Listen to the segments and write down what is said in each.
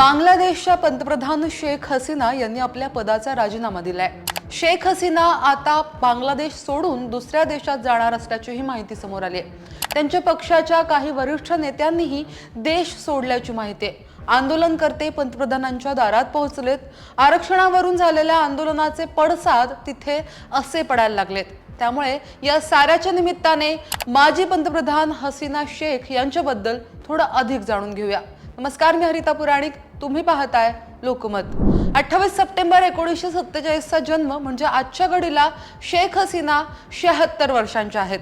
बांगलादेशच्या पंतप्रधान शेख हसीना यांनी आपल्या पदाचा राजीनामा दिलाय. शेख हसीना आता बांगलादेश सोडून दुसऱ्या देशात जाणार असल्याचीही माहिती समोर आली आहे. त्यांच्या पक्षाच्या काही वरिष्ठ नेत्यांनीही देश सोडल्याची माहिती आहे. आंदोलनकर्ते पंतप्रधानांच्या दारात पोहोचलेत. आरक्षणावरून झालेल्या आंदोलनाचे पडसाद तिथे असे पडायला लागलेत. त्यामुळे या साऱ्याच्या निमित्ताने माजी पंतप्रधान हसीना शेख यांच्याबद्दल थोडं अधिक जाणून घेऊया. नमस्कार मी हरिता पुराणिक. तुम्ही पाहताय लोकमत. अठ्ठावीस सप्टेंबर एकोणीसशे सत्तेचाळीसचा जन्म म्हणजे आजच्या घडीला शेख हसीना शहात्तर वर्षांच्या आहेत.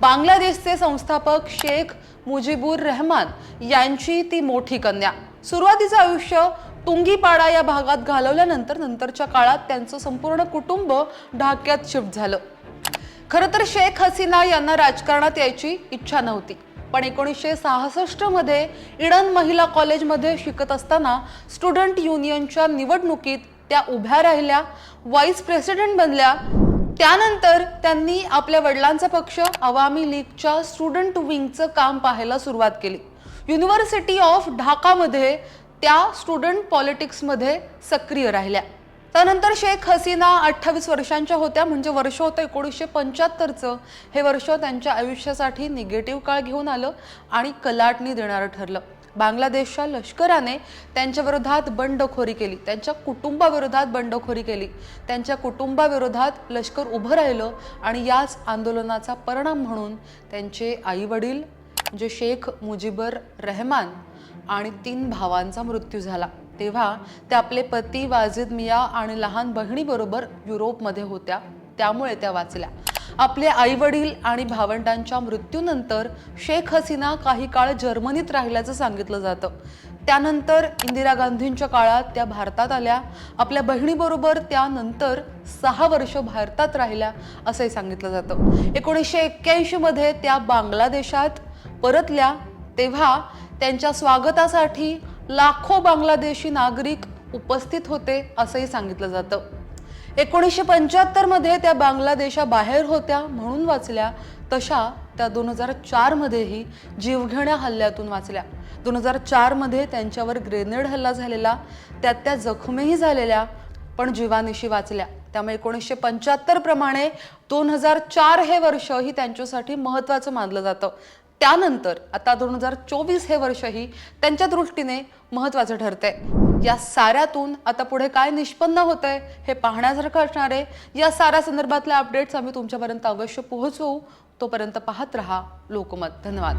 बांगलादेशचे संस्थापक शेख मुजीबुर रहमान यांची ती मोठी कन्या. सुरुवातीचं आयुष्य तुंगीपाडा या भागात घालवल्यानंतर नंतरच्या काळात त्यांचं संपूर्ण कुटुंब ढाक्यात शिफ्ट झालं. खरं तर शेख हसीना यांना राजकारणात यायची इच्छा नव्हती. पण एकोणीसशे सहासष्टमध्ये इडन महिला कॉलेजमध्ये शिकत असताना स्टुडंट युनियनच्या निवडणुकीत त्या उभ्या राहिल्या व्हाईस प्रेसिडेंट बनल्या. त्यानंतर त्यांनी आपल्या वडिलांचा पक्ष अवामी लीगच्या स्टुडंट विंगचं काम पाहायला सुरुवात केली. युनिव्हर्सिटी ऑफ ढाकामध्ये त्या स्टुडंट पॉलिटिक्समध्ये सक्रिय राहिल्या. त्यानंतर शेख हसीना अठ्ठावीस वर्षांच्या होत्या म्हणजे वर्ष होतं एकोणीसशे पंच्याहत्तरचं. हे वर्ष त्यांच्या आयुष्यासाठी निगेटिव्ह काळ घेऊन आलं आणि कलाटणी देणारं ठरलं. बांगलादेशच्या लष्कराने त्यांच्याविरोधात बंडखोरी केली त्यांच्या कुटुंबाविरोधात बंडखोरी केली. त्यांच्या कुटुंबाविरोधात लष्कर उभं राहिलं आणि याच आंदोलनाचा परिणाम म्हणून त्यांचे आईवडील म्हणजे शेख मुजीबर रहमान आणि तीन भावांचा मृत्यू झाला. तेव्हा त्या आपले पती वाजिद मिया आणि लहान बहिणीबरोबर युरोपमध्ये होत्या. त्यामुळे त्या वाचल्या. आपले आई वडील आणि भावंडांच्या मृत्यूनंतर शेख हसीना काही काळ जर्मनीत राहिल्याचं सांगितलं जातं. त्यानंतर इंदिरा गांधींच्या काळात त्या भारतात आल्या. आपल्या बहिणीबरोबर त्यानंतर सहा वर्ष भारतात राहिल्या असंही सांगितलं जातं. एकोणीसशे एक्क्याऐंशीमध्ये त्या बांगलादेशात परतल्या तेव्हा त्यांच्या स्वागतासाठी लाखो बांगलादेशी नागरिक उपस्थित होते असंही सांगितलं जातं. एकोणीसशे पंच्याहत्तरमध्ये त्या बांगलादेशाबाहेर होत्या म्हणून वाचल्या तशा त्या दोन हजार चार मध्येही जीवघेण्या हल्ल्यातून वाचल्या. दोन हजार चारमध्ये त्यांच्यावर ग्रेनेड हल्ला झालेला त्यात त्या जखमीही झालेल्या पण जीवानिशी वाचल्या. त्यामुळे एकोणीसशे पंच्याहत्तर प्रमाणे दोन हजार चार हे वर्ष ही त्यांच्यासाठी महत्वाचं मानलं जातं. त्यानंतर आता दोन हजार चोवीस हे वर्षही त्यांच्या दृष्टीने महत्वाचं ठरतंय. या साऱ्यातून आता पुढे काय निष्पन्न होत आहे हे पाहण्यासारखं असणार आहे. या साऱ्या संदर्भातल्या अपडेट्स आम्ही तुमच्यापर्यंत अवश्य पोहोचवू. तोपर्यंत पाहत रहा लोकमत. धन्यवाद.